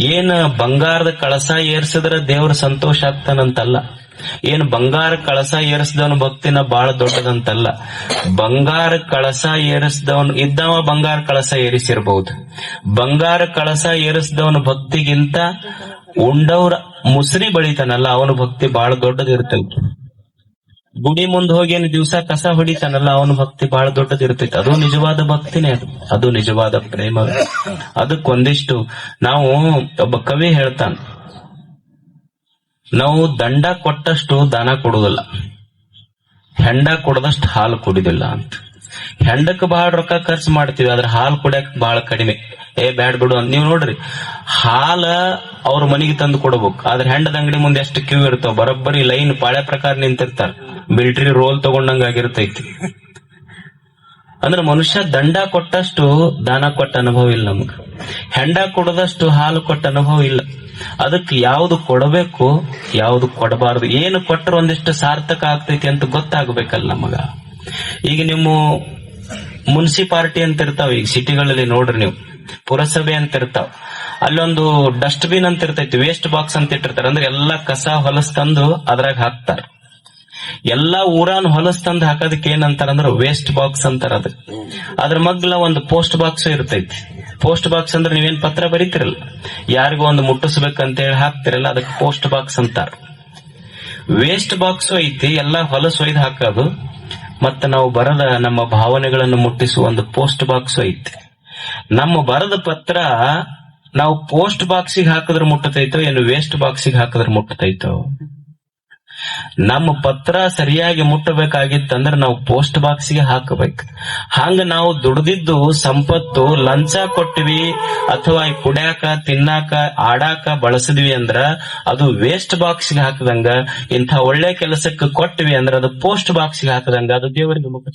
ಏನ್ ಬಂಗಾರದ ಕಳಸ ಏರ್ಸಿದ್ರ ದೇವ್ರ ಸಂತೋಷ ಆಗ್ತಾನಂತಲ್ಲ. ಏನ್ ಬಂಗಾರ ಕಳಸ ಏರಿಸಿದವನ ಭಕ್ತಿನ ಬಹಳ ದೊಡ್ಡದಂತಲ್ಲ. ಬಂಗಾರ ಕಳಸ ಏರಿಸಿದವನು, ಇದ್ದವ ಬಂಗಾರ ಕಳಸ ಏರಿಸಿರ್ಬಹುದು ಬಂಗಾರ ಕಳಸ ಏರಿಸಿದವನ ಭಕ್ತಿಗಿಂತ ಉಂಡವ್ರ ಮುಸ್ರಿ ಬಳಿತಾನಲ್ಲ, ಅವನ ಭಕ್ತಿ ಬಹಳ ದೊಡ್ಡದಿರ್ತೈತಿ. ಗುಡಿ ಮುಂದ್ ಹೋಗಿ ಏನ್ ದಿವಸ ಕಸ ಹೊಡಿತಾನಲ್ಲ, ಅವನ ಭಕ್ತಿ ಬಹಳ ದೊಡ್ಡದಿರ್ತೈತಿ ಅದು ನಿಜವಾದ ಭಕ್ತಿನೇ ಅದು. ಅದು ನಿಜವಾದ ಪ್ರೇಮ. ಅದಕ್ಕೊಂದಿಷ್ಟು ನಾವು ಒಬ್ಬ ಕವಿ ಹೇಳ್ತಾನ, ನಾವು ದಂಡ ಕೊಟ್ಟಷ್ಟು ದಾನ ಕೊಡುದಿಲ್ಲ ಹೆಂಡ ಕೊಡದಷ್ಟು ಹಾಲು ಕುಡಿದಿಲ್ಲ ಅಂತ. ಹೆಂಡಕ್ ಬಹಳ ರೊಕ್ಕ ಖರ್ಚು ಮಾಡ್ತೀವಿ, ಆದ್ರೆ ಹಾಲು ಕುಡಿಯಕ್ ಬಹಳ ಕಡಿಮೆ. ಏ, ಬ್ಯಾಡ್ ಬಿಡು ಅಂತ. ನೀವು ನೋಡ್ರಿ, ಹಾಲ ಅವ್ರ ಮನೆಗೆ ತಂದು ಕೊಡ್ಬೇಕು. ಆದ್ರೆ ಹೆಂಡದ ಅಂಗಡಿ ಮುಂದೆ ಎಷ್ಟು ಕ್ಯೂ ಇರ್ತಾವ? ಬರೋಬ್ಬರಿ ಲೈನ್ ಪಾಳೆ ಪ್ರಕಾರ ನಿಂತಿರ್ತಾರ. ಮಿಲಿಟರಿ ರೋಲ್ ತಗೊಂಡಂಗ ಆಗಿರ್ತೈತಿ. ಅಂದ್ರೆ ಮನುಷ್ಯ ದಂಡ ಕೊಟ್ಟಷ್ಟು ದಾನ ಕೊಟ್ಟ ಅನುಭವ ಇಲ್ಲ ನಮ್ಗೆ. ಹೆಂಡ ಕೊಡದಷ್ಟು ಹಾಲು ಕೊಟ್ಟ ಅನುಭವ ಇಲ್ಲ. ಅದಕ್ಕೆ ಯಾವ್ದು ಕೊಡಬೇಕು, ಯಾವ್ದು ಕೊಡಬಾರದು, ಏನು ಕೊಟ್ಟರೆ ಒಂದಿಷ್ಟು ಸಾರ್ಥಕ ಆಗ್ತೈತಿ ಅಂತ ಗೊತ್ತಾಗಬೇಕಲ್ಲ ನಮಗ. ಈಗ ನಿಮ್ಮ ಮುನ್ಸಿಪಾಲಿಟಿ ಅಂತ ಇರ್ತಾವ, ಈಗ ಸಿಟಿಗಳಲ್ಲಿ ನೋಡ್ರಿ ನೀವು. ಪುರಸಭೆ ಅಂತ ಇರ್ತಾವ. ಅಲ್ಲೊಂದು ಡಸ್ಟ್ಬಿನ್ ಅಂತ ಇರ್ತೈತಿ, ವೇಸ್ಟ್ ಬಾಕ್ಸ್ ಅಂತ ಇಟ್ಟಿರ್ತಾರೆ. ಅಂದ್ರೆ ಎಲ್ಲಾ ಕಸ ಹೊಲಸ್ ತಂದು ಅದ್ರಾಗ ಹಾಕ್ತಾರ. ಎಲ್ಲಾ ಊರಾನ್ ಹೊಲಸ್ ತಂದು ಹಾಕೋದಕ್ಕೆ ಏನಂತಾರ ಅಂದ್ರೆ ವೇಸ್ಟ್ ಬಾಕ್ಸ್ ಅಂತಾರ ಅದ. ಅದ್ರ ಮಗ್ಲ ಒಂದು ಪೋಸ್ಟ್ ಬಾಕ್ಸ್ ಇರ್ತೈತಿ. ಪೋಸ್ಟ್ ಬಾಕ್ಸ್ ಅಂದ್ರೆ ನೀವೇನ್ ಪತ್ರ ಬರೀತಿರಲ್ಲ. ಯಾರಿಗೂ ಒಂದು ಮುಟ್ಟಿಸ್ಬೇಕಂತ ಹೇಳಿ ಹಾಕ್ತಿರಲ್ಲ, ಅದಕ್ಕೆ ಪೋಸ್ಟ್ ಬಾಕ್ಸ್ ಅಂತಾರ. ವೇಸ್ಟ್ ಬಾಕ್ಸ್ ಐತಿ, ಎಲ್ಲಾ ಹೊಲಸ್ ಒಯ್ದು ಹಾಕೋದು, ಮತ್ತ ನಾವು ಬರದ ನಮ್ಮ ಭಾವನೆಗಳನ್ನು ಮುಟ್ಟಿಸುವ ಒಂದು ಪೋಸ್ಟ್ ಬಾಕ್ಸ್ ಐತಿ. ನಮ್ಮ ಬರದ ಪತ್ರ ನಾವು ಪೋಸ್ಟ್ ಬಾಕ್ಸಿಗೆ ಹಾಕಿದ್ರೆ ಮುಟ್ಟತೈತೋ, ಏನು ವೇಸ್ಟ್ ಬಾಕ್ಸಿಗೆ ಹಾಕಿದ್ರೆ ಮುಟ್ಟತೈತೋ? ನಮ್ಮ ಪತ್ರ ಸರಿಯಾಗಿ ಮುಟ್ಟಬೇಕಾಗಿತ್ತಂದ್ರ ನಾವು ಪೋಸ್ಟ್ ಬಾಕ್ಸ್ಗೆ ಹಾಕಬೇಕು. ಹಂಗ ನಾವು ದುಡ್ದಿದ್ದು ಸಂಪತ್ತು ಲಂಚ ಕೊಟ್ಟಿವಿ ಅಥವಾ ಕುಡ್ಯಾಕ, ತಿನ್ನಾಕ, ಆಡಾಕ ಬಳಸಿದ್ವಿ ಅಂದ್ರ ಅದು ವೇಸ್ಟ್ ಬಾಕ್ಸ್ಗೆ ಹಾಕದಂಗ, ಇಂಥ ಒಳ್ಳೆ ಕೆಲಸಕ್ಕೆ ಕೊಟ್ಟಿವಿ ಅಂದ್ರ ಅದು ಪೋಸ್ಟ್ ಬಾಕ್ಸ್ಗೆ ಹಾಕದಂಗ, ಅದು ದೇವರಿಗೆ ಮುಖ